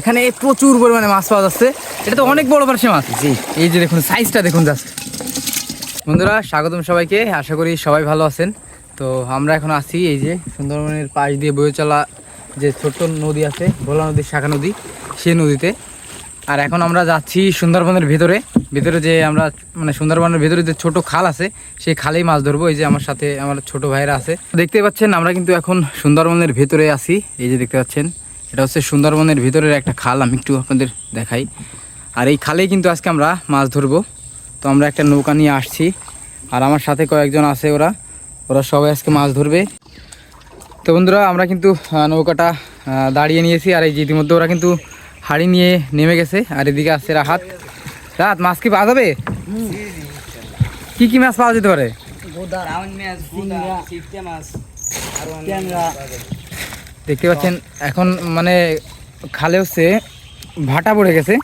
এখানে প্রচুর পরিমাণে মাছ পাওয়া যাচ্ছে। এটা তো অনেক বড় পার্সে মাছ। জি। এই যে দেখুন সাইজটা দেখুন জাস্ট বন্ধুরা স্বাগতম সবাইকে। আশা করি সবাই ভালো আছেন। তো আমরা এখন আছি এই যে সুন্দরবনের পাশ দিয়ে বয়ে চলা যে ছোট্ট নদী আছে ভোলা নদীর শাখা নদী সেই নদীতে। আর এখন আমরা যাচ্ছি সুন্দরবনের ভেতরে। ভেতরে যে আমরা মানে সুন্দরবনের ভেতরে যে ছোট খাল আছে সেই খালেই মাছ ধরবো। এই যে আমার সাথে আমার ছোট ভাইরা আছে। দেখতে পাচ্ছেন আমরা কিন্তু এখন সুন্দরবনের ভেতরে আছি। এই যে দেখতে পাচ্ছেন এটা হচ্ছে সুন্দরবনের ভিতরের একটা খাল আমি একটু আপনাদের দেখাই। আর এই খালেই কিন্তু আজকে আমরা মাছ ধরবো। তো আমরা একটা নৌকা নিয়ে আসছি আর আমার সাথে কয়েকজন আছে ওরা। ওরা সবাই আজকে মাছ ধরবে। তো বন্ধুরা আমরা কিন্তু নৌকাটা দাঁড়িয়ে নিয়েছি আর এই যে ইতিমধ্যে ওরা কিন্তু হাড়ি নিয়ে নেমে গেছে। আর এদিকে আসছে রাহাত। রাত মাছ কি পাওয়া যাবে? কি কি মাছ পাওয়া যেতে পারে? দেখতে পাচ্ছেন এখন মানে খালে হচ্ছে ভাটা পড়ে গেছে।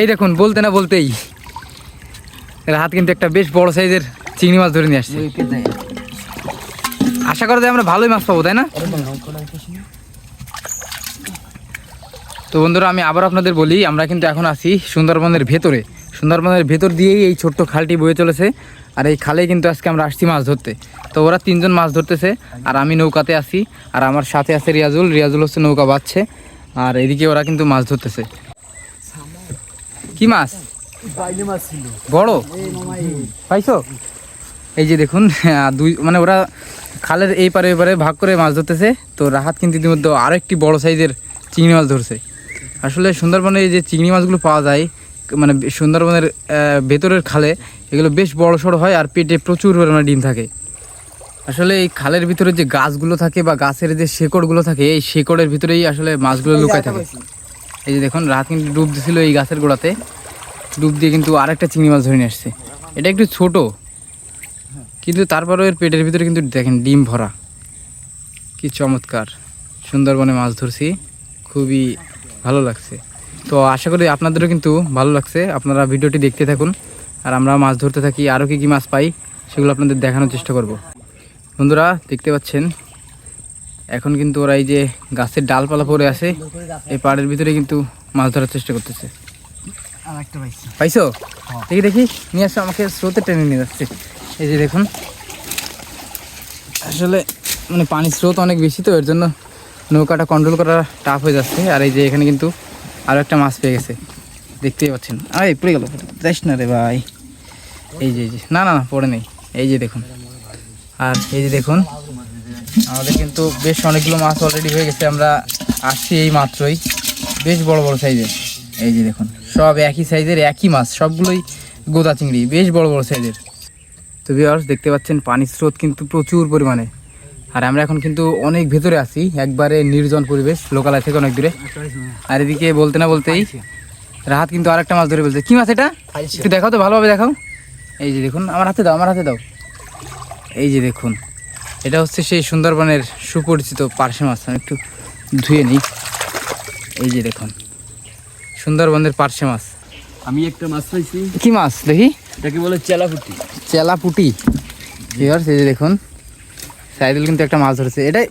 এই দেখুন বলতে না বলতেই। রাহাত কিন্তু একটা বেশ বড় সাইজের চিংড়ি মাছ ধরে নিয়ে আসছে। আশা করা যায় আমরা ভালোই মাছ পাবো তাই না? তো বন্ধুরা আমি আবার আপনাদের বলি আমরা কিন্তু এখন আছি সুন্দরবনের ভেতরে। সুন্দরবনের ভেতর দিয়েই এই ছোট্ট খালটি বয়ে চলেছে। আর এই খালে কিন্তু আজকে আমরা আসছি মাছ ধরতে। তো ওরা তিনজন মাছ ধরতেছে আর আমি নৌকাতে আছি আর আমার সাথে আছে রিয়াজুল রিয়াজুল হচ্ছে নৌকা বাচ্ছে আর এদিকে ওরা কিন্তু মাছ ধরতেছে। কি মাছ? বড়? পাইছো? এই যে দেখুন দুই মানে ওরা খালের এই পারে এই পারে ভাগ করে মাছ ধরতেছে তো রাহাত কিন্তু ইতিমধ্যে আরও একটি বড় সাইজের চিংড়ি মাছ ধরছে। আসলে সুন্দরবনে এই যে চিংড়ি মাছগুলো পাওয়া যায় মানে সুন্দরবনের ভেতরের খালে এগুলো বেশ বড় সড়ো হয় আর পেটে প্রচুর পরিমাণে ডিম থাকে। আসলে এই খালের ভিতরে যে গাছগুলো থাকে বা গাছের যে শেকড়গুলো থাকে এই শেকড়ের ভিতরেই আসলে মাছগুলো লুকায় থাকে। এই যে দেখুন রাত কিন্তু ডুব দিছিল এই গাছের গোড়াতে। ডুব দিয়ে কিন্তু আরেকটা চিংড়ি মাছ ধরে নিয়ে আসছে। এটা একটু ছোট কিন্তু তারপরেও এর পেটের ভিতরে কিন্তু দেখেন ডিম ভরা। কি চমৎকার সুন্দরবনে মাছ ধরছি খুবই ভালো লাগছে। তো আশা করি আপনাদেরও কিন্তু ভালো লাগছে আপনারা ভিডিওটি দেখতে থাকুন। আর আমরা মাছ ধরতে থাকি আরও কী কী মাছ পাই সেগুলো আপনাদের দেখানোর চেষ্টা করব। বন্ধুরা দেখতে পাচ্ছেন? এখন কিন্তু ওরা এই যে গাছের ডালপালা পড়ে আছে। এই পাড়ের ভিতরে কিন্তু মাছ ধরার চেষ্টা করতেছে। পাইছো। দেখি দেখি। নিয়ে আসো আমাকে স্রোতে টেনে নিয়ে যাচ্ছে। এই যে দেখুন। আসলে মানে পানির স্রোত অনেক বেশি তো এর জন্য নৌকাটা কন্ট্রোল করা টাফ হয়ে যাচ্ছে। আর এই যে এখানে কিন্তু আরও একটা মাছ পেয়ে গেছে। দেখতেই পাচ্ছেন। আরে পড়ে গেল। যাইস না রে ভাই। এই যে এই যে। না না না পড়ে নেই। এই যে দেখুন। আর এই যে দেখুন আমাদের কিন্তু বেশ অনেকগুলো মাছ অলরেডি হয়ে গেছে আমরা আসছি এই মাত্রই। বেশ বড় বড় সাইজের। এই যে দেখুন সব একই সাইজের একই মাছ সবগুলোই গোদা চিংড়ি বেশ বড় বড় সাইজের। তো ভিউয়ার্স দেখতে পাচ্ছেন পানির স্রোত কিন্তু প্রচুর পরিমাণে। আর আমরা এখন কিন্তু অনেক ভেতরে আছি একবারে নির্জন পরিবেশ লোকালয় থেকে অনেক দূরে। আর এদিকে বলতে না বলতেই রাহাত কিন্তু আরেকটা মাছ ধরে বলছে। কি মাছ এটা? একটু দেখাও তো ভালোভাবে দেখাও। এই যে দেখুন আমার হাতে দাও আমার হাতে দাও। এই যে দেখুন এটা হচ্ছে সেই সুন্দরবনের সুপরিচিত পার্শে মাছ আমি একটু ধুয়ে নিই। এই যে দেখুন সুন্দরবনের পার্শে মাছ। আমি একটা মাছ পাইছি কি মাছ দেখি? এটাকে বলে চেলাপুটি। চেলা পুটি ভিউয়ার্স এই যে দেখুন সাইদুল কিন্তু একটা মাছ ধরেছে। এটাই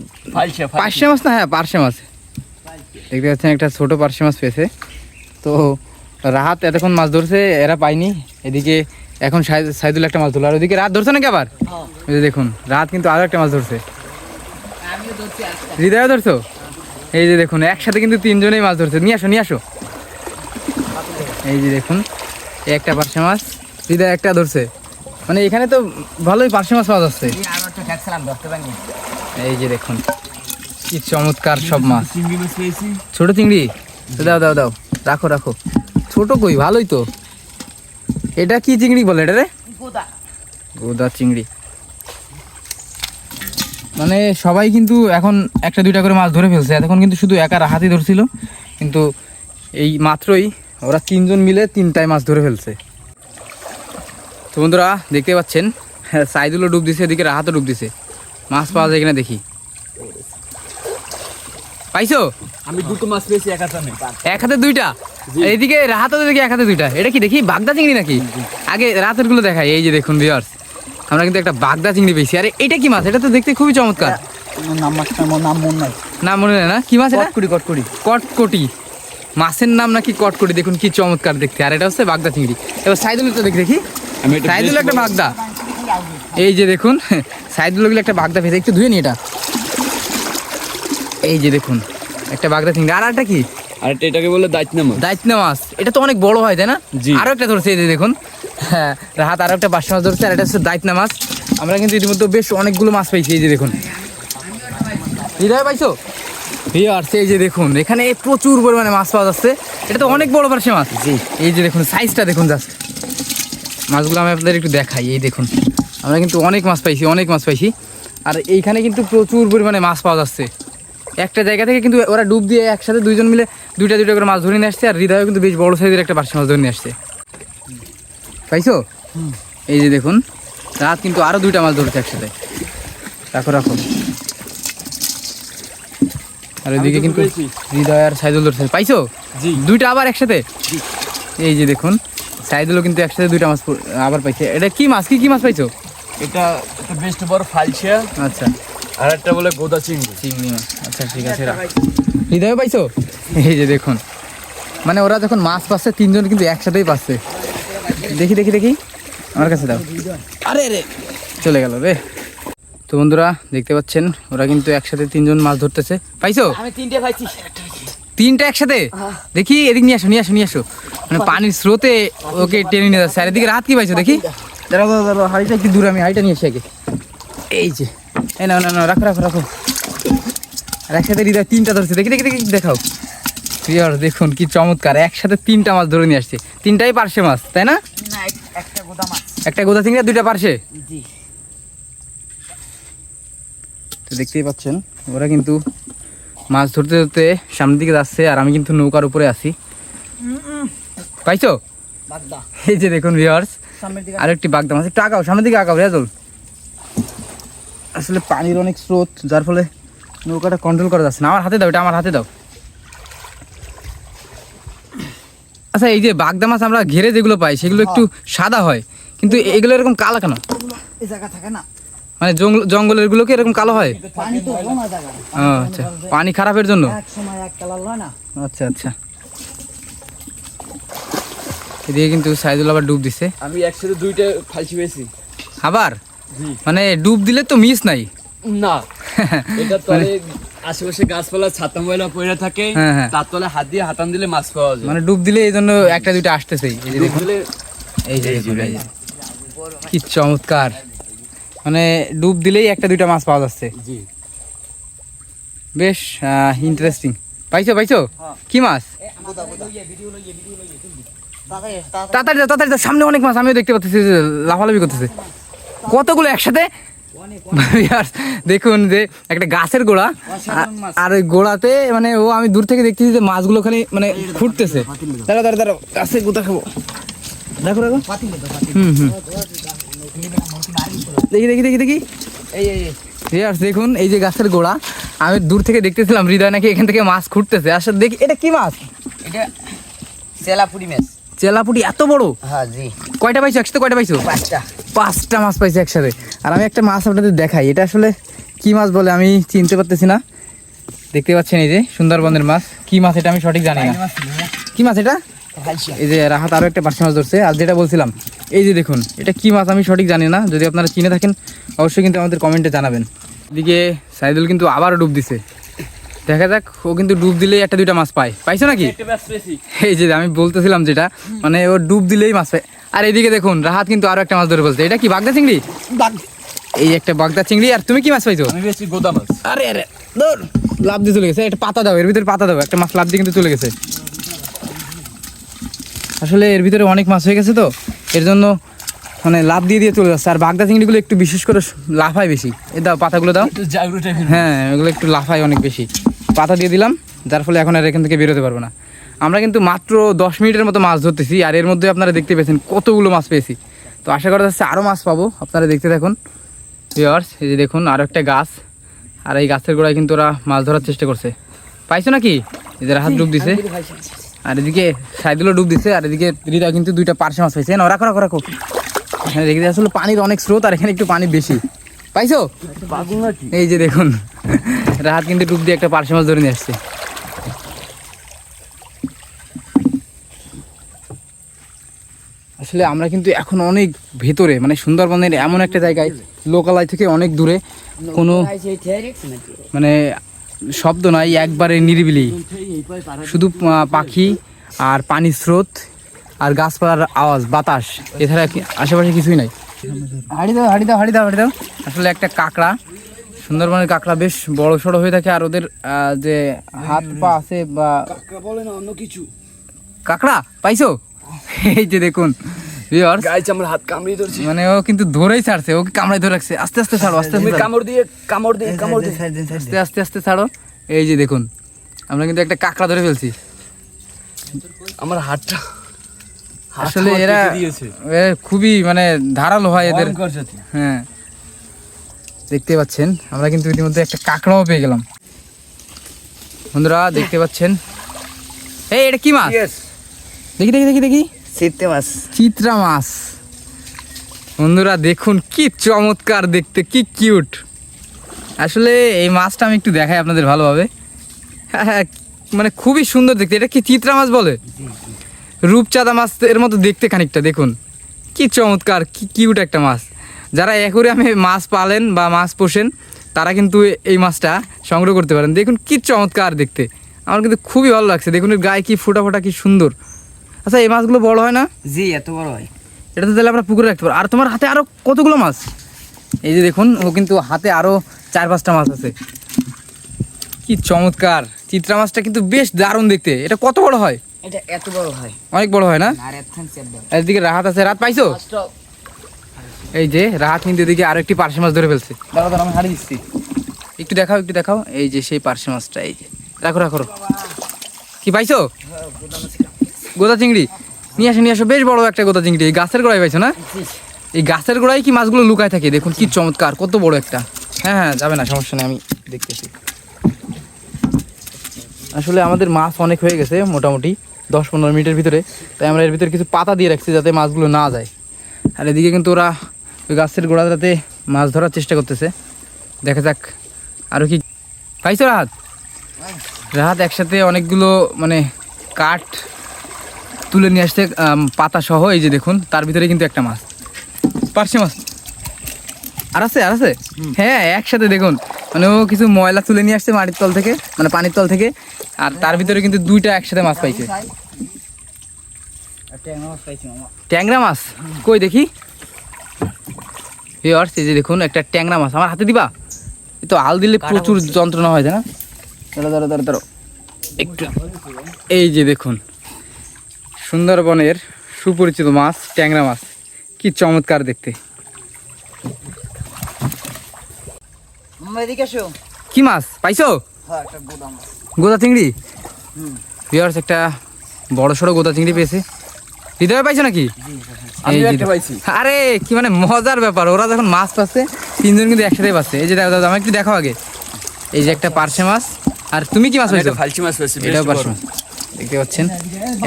পার্শে মাছ না? হ্যাঁ পার্শে মাছ। দেখতে পাচ্ছেন একটা ছোট পার্শে মাছ পেয়েছে। তো রাহাত এতক্ষণ মাছ ধরছে এরা পায়নি। এদিকে এখন সাই- সাইদুল একটা মাছ ধরলো আর ওদিকে রাত ধরছে নাকি আবার? এই যে দেখুন রাত কিন্তু আরও একটা মাছ ধরছে। হৃদয় ধরছো এই যে দেখুন একসাথে কিন্তু তিনজনেই মাছ ধরছে। নিয়ে আসো নিয়ে আসো। এই যে দেখুন এই একটা পার্শে মাছ হৃদয় একটা ধরছে। মানে এখানে তো ভালোই পার্শে মাছ পাওয়া যাচ্ছে। এই যে দেখুন কি চমৎকার সব মাছ। ছোট চিংড়ি? দাও দাও দাও। রাখো রাখো। ছোট কই? ভালোই তো। এটা কি চিংড়ি বলে এটা রে? গোদা। চিংড়ি। মানে সবাই কিন্তু এখন একটা দুইটা করে মাছ ধরে ফেলছে। এতক্ষণ কিন্তু শুধু একা রাহাতি ধরছিল। কিন্তু এই মাত্রই ওরা তিনজন মিলে তিনটায় মাছ ধরে ফেলছে। তো বন্ধুরা দেখতে পাচ্ছেন? হ্যাঁ, সাইদুলও ডুব দিছে এদিকে রাহাতও ডুব দিছে। মাছ পাওয়া যায় কিনা দেখি। পাইছো? আমি দুটো মাছ পেয়েছি এক হাতে এক হাতে দুইটা? এইদিকে রাহাতে দেখি এক হাতে দুইটা। এটা কি দেখি? বাগদা চিংড়ি নাকি? আগে রাতেরগুলো দেখাই। এই যে দেখুন ভিউয়ার্স আমরা কিন্তু একটা বাগদা চিংড়ি পেয়েছি। আরে এটা কি মাছ? এটা তো দেখতে খুবই চমৎকার। নাম মাছটা নাম মন নাই। না মনে না? কি মাছ এটা? কটকুড়ি কটকুড়ি কটকটি। মাছের নাম নাকি কটকটি? দেখুন কি চমৎকার দেখতে। আর এটা হচ্ছে বাগদা চিংড়ি। এবার সাইদুলটা দেখি দেখি। আমি এটা সাইদুল একটা বাগদা। এই যে দেখুন সাইদুল গেলে একটা বাগদা ভেজে একটু ধুয়ে নি এটা। এই যে দেখুন একটা বাগদা চিংড়ি আর একটা কি? আর এটা এটাকে বলে দায়িত্ব নামা দায়িত্ব মাছ। এটা তো অনেক বড় হয় তাই না? জি। আরও একটা ধরছে এই যে দেখুন। হ্যাঁ হাত আরও একটা পাঁচশো মাছ ধরছে আর এটা হচ্ছে দায়িত্ব মাছ। আমরা কিন্তু ইতিমধ্যে বেশ অনেকগুলো মাছ পাইছি এই যে দেখুন। হৃদয় পাইছো? এই যে দেখুন এখানে প্রচুর পরিমাণে মাছ পাওয়া যাচ্ছে। এটা তো অনেক বড় পার্সে মাছ। জি। এই যে দেখুন সাইজটা দেখুন জাস্ট মাছগুলো আমি আপনাদের একটু দেখাই এই দেখুন। আমরা কিন্তু অনেক মাছ পাইছি অনেক মাছ পাইছি। আর এইখানে কিন্তু প্রচুর পরিমাণে মাছ পাওয়া যাচ্ছে। একটা জায়গা থেকে কিন্তু ওরা ডুব দিয়ে একসাথে দুইজন মিলে দুইটা দুইটা করে মাছ ধরে নিয়ে আসছে আর হৃদয় কিন্তু বেশ বড় সাইজের একটা পার্সে মাছ ধরে নিয়ে আসছে। পাইছো? এই যে দেখুন রাত কিন্তু আরও দুইটা মাছ ধরেছে একসাথে। রাখো রাখো। আর ওইদিকে কিন্তু হৃদয় আর সাইদুল ধরছে। পাইছো? জি। দুইটা আবার একসাথে? এই যে দেখুন সাইদুলও কিন্তু একসাথে দুইটা মাছ আবার পাইছে। এটা কি মাছ? কি কি মাছ পাইছো? এটা বেস্ট বড় ফালছিয়া আচ্ছা। আর একটা বলে গোদা চিংড়ি। চিংড়ি মাছ। আচ্ছা ঠিক আছে হৃদয় পাইছো? এই যে দেখুন মানে ওরা যখন মাছ পাচ্ছে তিনজন কিন্তু একসাথেই পাচ্ছে। দেখি দেখি দেখি। আমার কাছে দাও। আরে রে চলে গেল রে। তো বন্ধুরা দেখতে পাচ্ছেন ওরা কিন্তু একসাথে তিনজন মাছ ধরতেছে। পাইছো? আমি তিনটে পাইছি। তিনটা একসাথে? দেখি এদিক নিয়ে আসো নিয়ে আসো নিয়ে আসো। মানে পানির স্রোতে ওকে টেনে নিয়ে যাচ্ছে। আর এদিকে রাত কি পাইছো দেখি? দাঁড়াও দাঁড়াও হাড়িটা একটু দূরে আমি হাড়িটা নিয়ে আসি আগে। এই যে। এই না না না রাখো রাখো রাখো। আর একসাথে হৃদয় তিনটা ধরছে। দেখি দেখি দেখি দেখাও। প্রিয়র দেখুন কি চমৎকার। একসাথে তিনটা মাছ ধরে নিয়ে আসছে। তিনটাই পার্শে মাছ তাই না? একটা গোদা মাছ। একটা গোদা চিংড়ি দুইটা পার্শে তো দেখতেই পাচ্ছেন ওরা কিন্তু মাছ ধরতে ধরতে সামনের দিকে যাচ্ছে আর আমি কিন্তু নৌকার উপরে আছি। পাইছো? এই যে দেখুন দিকে আর একটি বাগদা মাছ। একটু আঁকাও সামনের দিকে আঁকাও রেজল আসলে পানির অনেক স্রোত যার ফলে নৌকাটা কন্ট্রোল করা যাচ্ছে না। আমার হাতে দাও এটা আমার হাতে দাও। আচ্ছা এই যে বাগদা মাছ আমরা ঘেরে যেগুলো পাই সেগুলো একটু সাদা হয়। কিন্তু এগুলো এরকম কালো কেন? এই জায়গা থাকে না। মানে জঙ্গলেরগুলো কি এরকম কালো হয়? পানি তো জমা জায়গা ও, আচ্ছা। পানি খারাপের জন্য? এক সময় এক কালার হয় না। আচ্ছা আচ্ছা। এদিকে কিন্তু সাইদুল আবার ডুব দিছে। আমি একসাথে দুইটা ফালছি পেয়েছি। আবার? মানে ডুব দিলে তো মিস নাই। না। এটা তলে আশেপাশে গাছপালা ছাতা ময়লা পড়ে থাকে। হ্যাঁ, হ্যাঁ। তার তলে হাত দিয়ে হাতান দিলে মাছ পাওয়া যায়। মানে ডুব দিলে এই জন্য একটা দুইটা আসতেছেই এই যে দেখুন। এই। কি চমৎকার। মানে ডুব দিলেই একটা দুইটা মাছ পাওয়া যাচ্ছে। জি। বেশ ইন্টারেস্টিং পাইছো পাইছো? কি মাছ? তাড়াতাড়ি তাড়াতাড়ি। সামনে অনেক মাছ আমিও দেখতে পাচ্ছি যে লাফালাফি করতেছে কতগুলো একসাথে? দেখুন যে একটা গাছের গোড়া আর ওই গোড়াতে মানে ও আমি দূর থেকে দেখতেছি যে মাছগুলো খালি মানে ফুটতেছে। দাঁড়া দাঁড়া দাঁড়া গাছে গোটা খাব। দেখো দেখো। হুম হুম। দেখি দেখি দেখি দেখি। এই। দেখুন এই যে গাছের গোড়া আমি দূর থেকে দেখতেছিলাম হৃদয় নাকি এখান থেকে মাছ খুঁটতেছে আসলে দেখি এটা কি মাছ? এটা সেলাপুরি মাছ। চেলাপুটি এত বড়? হ্যাঁ জি। কয়টা পাইছো? একসাথে কয়টা পাইছো? পাঁচটা। পাঁচটা মাছ পাইছি একসাথে। আর আমি একটা মাছ আপনাদের দেখাই। এটা আসলে কি মাছ বলে আমি চিনতে পারতেছি না। দেখতে পাচ্ছেন এই যে সুন্দরবনের মাছ। কি মাছ এটা আমি সঠিক জানি না। কি মাছ এটা? এই যে রাহাত আরও একটা পার্সি মাছ ধরছে। আর যেটা বলছিলাম এই যে দেখুন এটা কি মাছ আমি সঠিক জানি না। যদি আপনারা চিনে থাকেন অবশ্যই কিন্তু আমাদের কমেন্টে জানাবেন। এদিকে সাইদুল কিন্তু আবারও ডুব দিছে। দেখা যাক ও কিন্তু ডুব দিলেই একটা দুইটা মাছ পায়। পাইছো নাকি? একটা মাছ পেয়েছি। এই যে আমি বলতেছিলাম যেটা মানে ও ডুব দিলেই মাছ পায়। আর এদিকে দেখুন রাহাত কিন্তু আরও একটা মাছ ধরে বলছে। এটা কি বাগদা চিংড়ি? এই একটা বাগদা চিংড়ি আর তুমি কি মাছ পাইছো? আমি গোদা মাছ। আরে আরে দৌড় লাভ দিয়ে চলে গেছে। একটা পাতা দাও এর ভিতরে পাতা দাও। একটা মাছ লাভ দিয়ে কিন্তু চলে গেছে। আসলে এর ভিতরে অনেক মাছ হয়ে গেছে তো। এর জন্য মানে লাভ দিয়ে দিয়ে চলে যাচ্ছে। আর বাগদা চিংড়িগুলো একটু বিশেষ করে লাফায় বেশি। এ দাও পাতাগুলো দাও। হ্যাঁ ওগুলো একটু লাফায় অনেক বেশি। পাতা দিয়ে দিলাম, যার ফলে এখন আর এখান থেকে বেরোতে পারব না। আমরা কিন্তু মাত্র দশ মিনিটের মতো মাছ ধরতেছি, আর এর মধ্যে আপনারা দেখতে পেয়েছেন কতগুলো মাছ পেয়েছি। তো আশা করা যাচ্ছে আরও মাছ পাবো, আপনারা দেখতে থাকুন। ভিওয়ার্স এই যে দেখুন আরও একটা গাছ, আর এই গাছের গোড়ায় কিন্তু ওরা মাছ ধরার চেষ্টা করছে। পাইছো নাকি? এদের হাত ডুব দিছে। আর এদিকে সাইদুলও ডুব দিছে, আর এদিকে হৃদয় কিন্তু দুইটা পার্শে মাছ পাইছে। না, রাখো রাখো রাখো। এখানে দেখি আসলে পানির অনেক স্রোত, আর এখানে একটু পানি বেশি। পাইছো? এই যে দেখুন রাহাত কিন্তু ডুব দিয়ে একটা পার্শে মাছ ধরে নিয়ে আসছে। আসলে আমরা কিন্তু এখন অনেক ভেতরে মানে সুন্দরবনের এমন একটা জায়গায় লোকালয় থেকে অনেক দূরে কোনো মানে শব্দ নাই একবারে নিরিবিলি। শুধু পাখি আর পানির স্রোত আর গাছপালার আওয়াজ বাতাস এছাড়া আশেপাশে কিছুই নাই। হাড়ি দাও হাড়ি দাও হাড়ি দাও হাড়ি দাও। আসলে একটা কাঁকড়া সুন্দরবনের কাঁকড়া বেশ বড় সড়ো হয়ে থাকে আর ওদের যে হাত পা আছে বা বলে না অন্য কিছু। কাঁকড়া পাইছো? এই যে দেখুন viewers, আমার হাত কামড়িয়ে ধরছি। মানে ও কিন্তু ধরেই ছাড়ছে ওকে কামড়াই ধরে রাখছে। আস্তে আস্তে ছাড়ো আস্তে আস্তে কামড় দিয়ে কামড় দিয়ে কামড় দিয়ে। আস্তে আস্তে আস্তে ছাড়ো। এই যে দেখুন আমরা কিন্তু একটা কাঁকড়া ধরে ফেলছি। আমার হাতটা হাত আসলে এরা খুবই মানে ধারালো হয় এদের। হ্যাঁ। দেখতে পাচ্ছেন আমরা কিন্তু ইতিমধ্যে একটা কাঁকড়াও পেয়ে গেলাম। বন্ধুরা দেখতে পাচ্ছেন। এই এটা কি মাছ? দেখি দেখি দেখি দেখি। সিটতে মাছ। চিত্রা মাছ। বন্ধুরা দেখুন কি চমৎকার দেখতে কি কিউট। আসলে এই মাছটা আমি একটু দেখাই আপনাদের ভালোভাবে। হ্যাঁ, হ্যাঁ, মানে খুবই সুন্দর দেখতে। এটা কি চিত্রা মাছ বলে? রূপচাঁদা মাছ এর মতো দেখতে খানিকটা দেখুন। কি চমৎকার কি কিউট একটা মাছ। যারা অ্যাকোরিয়ামে মাছ পালেন বা মাছ পোষেন তারা কিন্তু এই মাছটা সংগ্রহ করতে পারেন। দেখুন কি চমৎকার দেখতে। আমার কিন্তু খুবই ভালো লাগছে। দেখুন এর গায়ে কি ফোটা ফোটা কি সুন্দর। আচ্ছা এই মাছগুলো বড় হয় না? জি এত বড় হয়। এটা তো তাহলে আমরা পুকুরে রাখতে পারব আর তোমার হাতে আরও কতগুলো মাছ? এই যে দেখুন ও কিন্তু হাতে আরও চার পাঁচটা মাছ আছে। কি চমৎকার। চিত্রা মাছটা কিন্তু বেশ দারুণ দেখতে। এটা কত বড় হয়? এটা এত বড় হয়। অনেক বড় হয় না? আর এতখান এদিকে রাহাত আছে রাত পাইছো? এই যে রাহাত কিন্তু এদিকে আরও একটি পার্শে মাছ ধরে ফেলছে। দাঁড়া দাঁড়া আমি হারিয়ে দিচ্ছি। একটু দেখাও একটু দেখাও। এই যে সেই পার্শে মাছটা এই যে। রাখো রাখো রাখো। কি পাইছো? গোদা চিংড়ি। নিয়ে আসো নিয়ে আসো। বেশ বড় একটা গোদা চিংড়ি। এই গাছের গোড়ায় পাইছো না? এই গাছের গোড়ায় কি মাছগুলো লুকায় থাকে? দেখুন কি চমৎকার কত বড় একটা। হ্যাঁ হ্যাঁ যাবে না সমস্যা নেই আমি দেখতেছি। আসলে আমাদের মাছ অনেক হয়ে গেছে মোটামুটি। দশ পনেরো মিনিটের ভিতরে। তাই আমরা এর ভিতরে কিছু পাতা দিয়ে রাখছি যাতে মাছগুলো না যায়। আর এদিকে কিন্তু ওরা ওই গাছের গোড়াটাতে মাছ ধরার চেষ্টা করতেছে। দেখা যাক আরও কি পাইছো রাহাত। রাহাত একসাথে অনেকগুলো মানে কাঠ তুলে নিয়ে আসতে পাতা সহ এই যে দেখুন তার ভিতরে কিন্তু একটা মাছ। পার্শে মাছ? আর আছে আর আছে? হ্যাঁ একসাথে দেখুন। মানে ও কিছু ময়লা তুলে নিয়ে আসছে মাটির তল থেকে মানে পানির তল থেকে। আর তার ভিতরে কিন্তু দুইটা একসাথে মাছ পাইছে। ট্যাংরা মাছ কই দেখি? ভিউয়ার্স এই যে দেখুন একটা ট্যাংরা মাছ। আমার হাতে দিবা? এই তো আল দিলে প্রচুর যন্ত্রণা হয় তাই না? ধরো ধরো ধরো ধরো একটু। এই যে দেখুন সুন্দরবনের সুপরিচিত মাছ ট্যাংরা মাছ। কি চমৎকার দেখতে। কি মাছ? পাইছো? হ্যাঁ গোদা চিংড়ি? ভিউয়ার্স একটা বড় সড়ো গোদা চিংড়ি পেয়েছে। হৃদয় পাইছো নাকি? আরে কি মানে মজার ব্যাপার। ওরা যখন মাছ পাচ্ছে তিনজন কিন্তু একসাথে পাচ্ছে। এই যে দেখো দাদা আমাকে একটু দেখো আগে। এই যে একটা পার্শে মাছ। আর তুমি কি মাছ পাইছো? ফালসি মাছ পাইছি এটাও পার্শে মাছ। দেখতে পাচ্ছেন?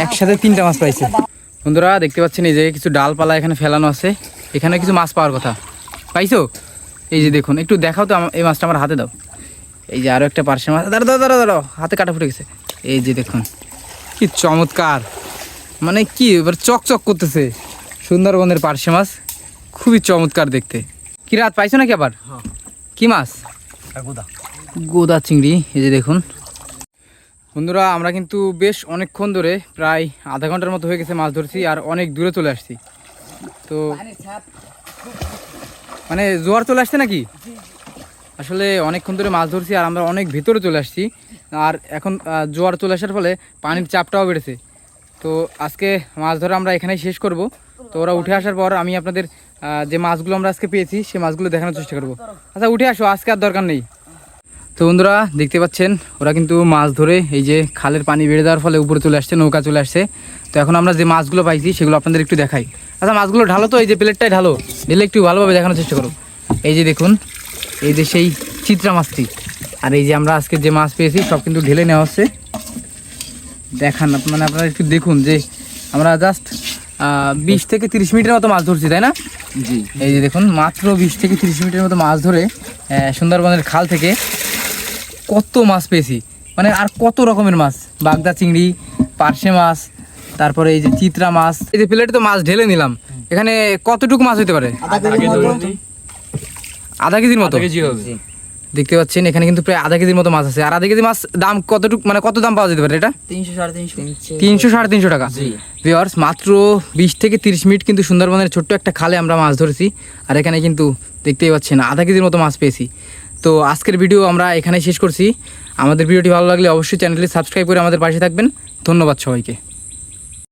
একসাথে তিনটা মাছ পাইছে। বন্ধুরা দেখতে পাচ্ছেন এই যে কিছু ডালপালা এখানে ফেলানো আছে। এখানে কিছু মাছ পাওয়ার কথা। পাইছো? এই যে দেখুন একটু দেখাও তো এই মাছটা আমার হাতে দাও। এই যে আরও একটা পার্শে মাছ। দাঁড়া দাঁড়া দাঁড়া দাঁড়াও হাতে কাটা ফুটে গেছে। এই যে দেখুন কি চমৎকার। মানে কি এবার চকচক করতেছে সুন্দরবনের পার্শে মাছ। খুবই চমৎকার দেখতে। কি রাত পাইছো নাকি আবার? কি মাছ? গোদা। গোদা চিংড়ি এই যে দেখুন। বন্ধুরা আমরা কিন্তু বেশ অনেকক্ষণ ধরে প্রায় আধা ঘণ্টার মতো হয়ে গেছে মাছ ধরছি আর অনেক দূরে চলে আসছি। তো মানে জোয়ার চলে আসছে নাকি? আসলে অনেকক্ষণ ধরে মাছ ধরছি আর আমরা অনেক ভেতরে চলে আসছি। আর এখন জোয়ার চলে আসার ফলে পানির চাপটাও বেড়েছে। তো আজকে মাছ ধরা আমরা এখানেই শেষ করব। তো ওরা উঠে আসার পর আমি আপনাদের যে মাছগুলো আমরা আজকে পেয়েছি সেই মাছগুলো দেখানোর চেষ্টা করব। আচ্ছা উঠে আসো, আজকে আর দরকার নেই। তো বন্ধুরা, দেখতে পাচ্ছেন, ওরা কিন্তু মাছ ধরে এই যে খালের পানি বেড়ে দেওয়ার ফলে উপরে চলে আসছে, নৌকা চলে আসছে। তো এখন আমরা যে মাছগুলো পাইছি, সেগুলো আপনাদের একটু দেখাই। আচ্ছা মাছগুলো ঢালো তো, এই যে প্লেটটাই ঢালো। ঢেলে একটু ভালোভাবে দেখানোর চেষ্টা করো। এই যে দেখুন, এই যে সেই চিত্রা মাছটি। আর এই যে আমরা আজকে যে মাছ পেয়েছি, সব কিন্তু ঢেলে নেওয়া হচ্ছে। দেখান মানে আপনারা একটু দেখুন যে আমরা জাস্ট বিশ থেকে তিরিশ মিনিটের মতো মাছ ধরছি তাই না? জি। এই যে দেখুন মাত্র বিশ থেকে তিরিশ মিনিটের মতো মাছ ধরে সুন্দরবনের খাল থেকে কত মাছ পেয়েছি। মানে আর কত রকমের মাছ? বাগদা চিংড়ি পার্শে মাছ তারপরে এই যে চিত্রা মাছ এই যে প্লেটে তো মাছ ঢেলে নিলাম। এখানে কতটুকু মাছ হতে পারে? আধা কেজি মতো। আধা কেজির মতো? কেজি হবে। দেখতে পাচ্ছেন এখানে কিন্তু প্রায় আধা কেজির মতো মাছ আছে। আর আধা কেজি মাছ দাম কতটুকু মানে কত দাম পাওয়া যেতে পারে এটা? তিনশো সাড়ে তিনশো। তিনশো সাড়ে তিনশো টাকা। ভিওয়ার্স মাত্র বিশ থেকে তিরিশ মিনিট কিন্তু সুন্দরবনের ছোট্ট একটা খালে আমরা মাছ ধরেছি। আর এখানে কিন্তু দেখতেই পাচ্ছেন আধা কেজির মতো মাছ পেয়েছি। তো আজকের ভিডিও আমরা এখানে শেষ করছি। আমাদের ভিডিওটি ভালো লাগলে অবশ্যই চ্যানেলটি সাবস্ক্রাইব করে আমাদের পাশে থাকবেন। ধন্যবাদ সবাইকে।